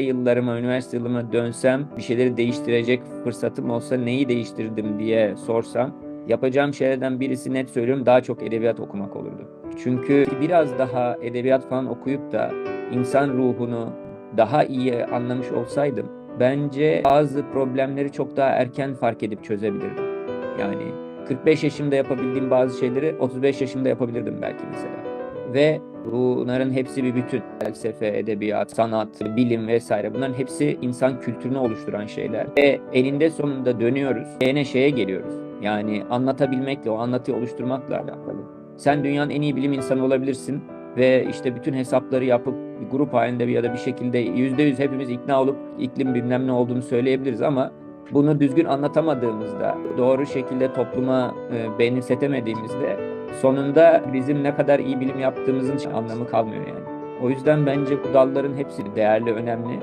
yıllarıma, üniversite yılıma dönsem, bir şeyleri değiştirecek fırsatım olsa neyi değiştirdim diye sorsam, yapacağım şeylerden birisi net söylüyorum daha çok edebiyat okumak olurdu. Çünkü biraz daha edebiyat falan okuyup da insan ruhunu daha iyi anlamış olsaydım, bence bazı problemleri çok daha erken fark edip çözebilirdim. Yani 45 yaşımda yapabildiğim bazı şeyleri 35 yaşımda yapabilirdim belki mesela. Ve bunların hepsi bir bütün. Felsefe, edebiyat, sanat, bilim vesaire bunların hepsi insan kültürünü oluşturan şeyler. Ve eninde sonunda dönüyoruz. Yine şeye geliyoruz. Yani anlatabilmekle, o anlatıyı oluşturmakla alakalı. Sen dünyanın en iyi bilim insanı olabilirsin ve işte bütün hesapları yapıp bir grup halinde ya da bir şekilde yüzde yüz hepimiz ikna olup iklim bilmem ne olduğunu söyleyebiliriz ama bunu düzgün anlatamadığımızda, doğru şekilde topluma e, benimsetemediğimizde sonunda bizim ne kadar iyi bilim yaptığımızın anlamı kalmıyor yani. O yüzden bence bu dalların hepsi değerli, önemli